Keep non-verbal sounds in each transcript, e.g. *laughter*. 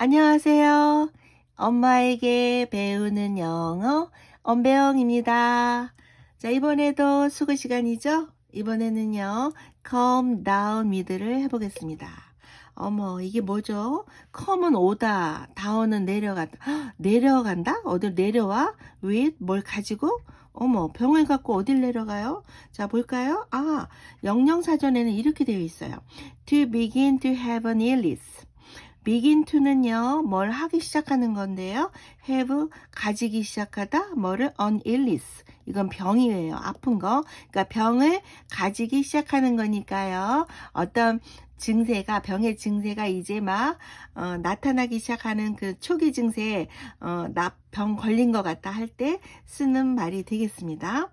안녕하세요. 엄마에게 배우는 영어 엄배영입니다. 자, 이번에도 수고 시간이죠? 이번에는요, calm down with를 해보겠습니다. 어머, 이게 뭐죠? come은 오다, down은 내려간다. 헉, *gasps* 내려간다? 어딜 내려와? with 뭘 가지고? 어머, 병을 갖고 어딜 내려가요? 자, 볼까요? 아, 영영사전에는 이렇게 되어 있어요. To begin to have an illness. Begin to는요, 뭘 하기 시작하는 건데요. have, 가지기 시작하다, 뭐를 on illness. 이건 병이에요. 아픈 거. 그러니까 병을 가지기 시작하는 거니까요. 어떤 증세가, 병의 증세가 이제 막, 어, 나타나기 시작하는 그 초기 증세, 어, 나, 병 걸린 것 같다 할 때 쓰는 말이 되겠습니다.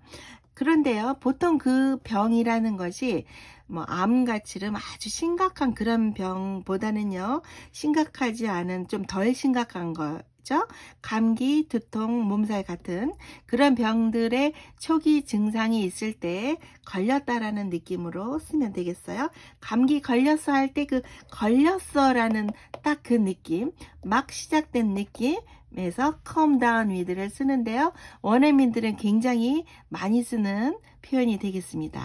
그런데요, 보통 그 병이라는 것이 뭐 암같이름 아주 심각한 그런 병보다는요 심각하지 않은 좀 덜 심각한 거죠? 감기 두통 몸살 같은 그런 병들의 초기 증상이 있을 때 걸렸다라는 느낌으로 쓰면 되겠어요? 감기 걸렸어 할 때 그 걸렸어라는 딱 그 느낌 막 시작된 느낌 에서 calm down with를 쓰는데요. 원어민들은 굉장히 많이 쓰는 표현이 되겠습니다.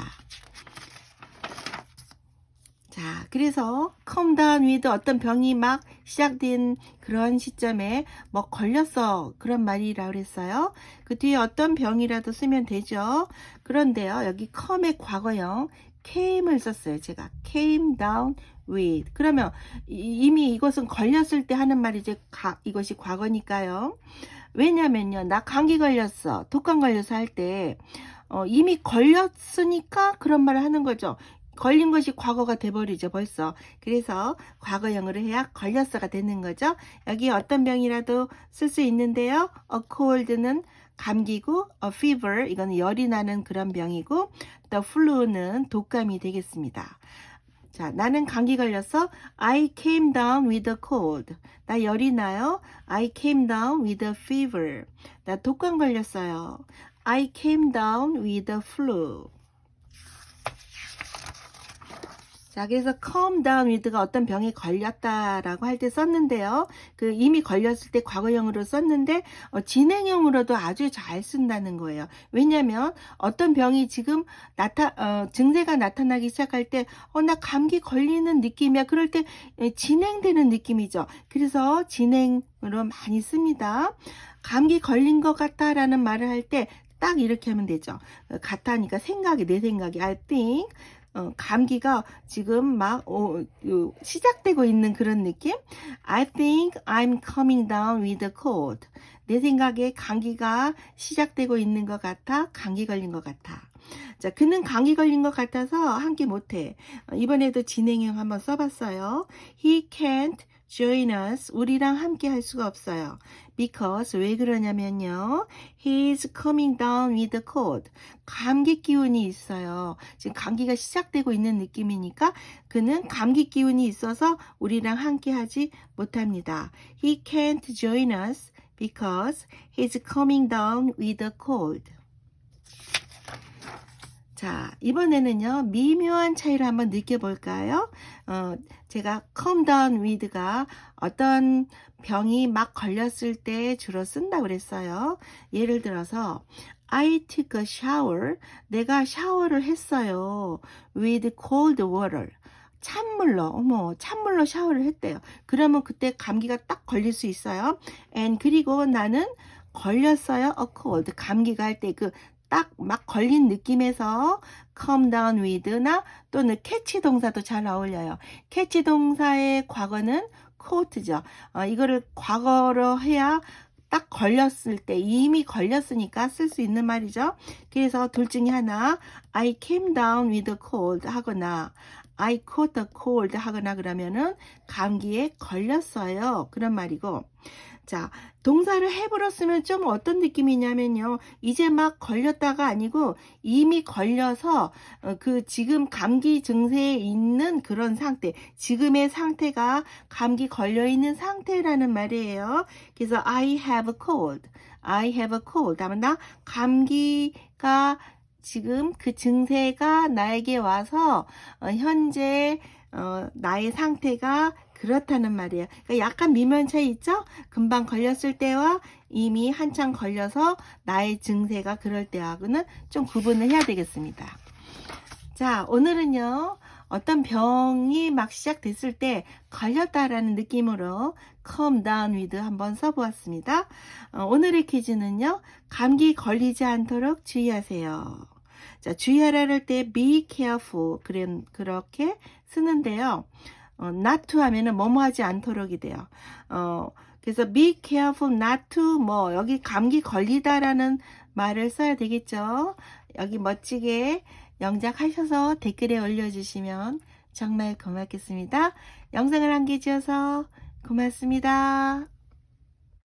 자, 그래서 down with 어떤 병이 막 시작된 그런 시점에 뭐 걸렸어 그런 말이라 그랬어요. 그 뒤에 어떤 병이라도 쓰면 되죠. 그런데요, 여기 come의 과거형 came을 썼어요. 제가 came down with. 그러면 이- 이미 이것은 걸렸을 때 하는 말이지 가- 이것이 과거니까요. 왜냐면요, 나 감기 걸렸어, 독감 걸려서 할 때, 어, 이미 걸렸으니까 그런 말을 하는 거죠. 걸린 것이 과거가 돼버리죠, 벌써. 그래서 과거형으로 해야 걸렸어가 되는 거죠. 여기 어떤 병이라도 쓸 수 있는데요. a cold는 감기고, a fever, 이거는 열이 나는 그런 병이고, the flu는 독감이 되겠습니다. 자, 나는 감기 걸렸어. I came down with a cold. 나 열이 나요. I came down with a fever. 나 독감 걸렸어요. I came down with a flu. 자, 그래서 calm down with가 어떤 병에 걸렸다라고 할 때 썼는데요. 그 이미 걸렸을 때 과거형으로 썼는데 어, 진행형으로도 아주 잘 쓴다는 거예요. 왜냐하면 어떤 병이 지금 나타 어, 증세가 나타나기 시작할 때 어, 나 감기 걸리는 느낌이야. 그럴 때 예, 진행되는 느낌이죠. 그래서 진행으로 많이 씁니다. 감기 걸린 것 같다라는 말을 할 때 딱 이렇게 하면 되죠. 어, 같다니까 생각이 내 생각이 I think 어, 감기가 지금 막 어, 요, 시작되고 있는 그런 느낌. I think I'm coming down with a cold. 내 생각에 감기가 시작되고 있는 것 같아. 감기 걸린 것 같아. 자, 그는 감기 걸린 것 같아서 함께 못해. 어, 이번에도 진행형 한번 써봤어요. He can't join us. 우리랑 함께 할 수가 없어요. Because 왜 그러냐면요. He's coming down with a cold. 감기 기운이 있어요. 지금 감기가 시작되고 있는 느낌이니까 그는 감기 기운이 있어서 우리랑 함께 하지 못합니다. He can't join us because he's coming down with a cold. 자, 이번에는요, 미묘한 차이를 한번 느껴볼까요? 어, 제가 come down with가 어떤 병이 막 걸렸을 때 주로 쓴다고 그랬어요. 예를 들어서, I took a shower. 내가 샤워를 했어요. with cold water. 찬물로, 어머, 찬물로 샤워를 했대요. 그러면 그때 감기가 딱 걸릴 수 있어요. and 그리고 나는 걸렸어요. cold. 감기가 할 때 그 딱 막 걸린 느낌에서 come down with나 또는 catch 동사도 잘 어울려요. catch 동사의 과거는 caught죠. 어, 이거를 과거로 해야 딱 걸렸을 때 이미 걸렸으니까 쓸 수 있는 말이죠. 그래서 둘 중에 하나 I came down with a cold 하거나 I caught a cold 하거나 그러면은 감기에 걸렸어요. 그런 말이고 자 동사를 해버려 쓰면 좀 어떤 느낌이냐면요. 이제 막 걸렸다가 아니고 이미 걸려서 어, 그 지금 감기 증세에 있는 그런 상태, 지금의 상태가 감기 걸려 있는 상태라는 말이에요. 그래서 I have a cold, I have a cold. 하면 나 감기가 지금 그 증세가 나에게 와서 어, 현재 어, 나의 상태가 그렇다는 말이에요. 그러니까 약간 미묘한 차이 있죠? 금방 걸렸을 때와 이미 한참 걸려서 나의 증세가 그럴 때하고는 좀 구분을 해야 되겠습니다. 자, 오늘은요, 어떤 병이 막 시작됐을 때 걸렸다라는 느낌으로 calm down with 한번 써보았습니다. 어, 오늘의 퀴즈는요, 감기 걸리지 않도록 주의하세요. 자, 주의하라 할때 be careful. 그렇게 쓰는데요. 어, not to 하면은 뭐뭐 하지 않도록이 돼요. 어, 그래서 be careful not to 뭐 여기 감기 걸리다라는 말을 써야 되겠죠. 여기 멋지게 영작하셔서 댓글에 올려주시면 정말 고맙겠습니다. 영상을 함께 해주셔서 고맙습니다.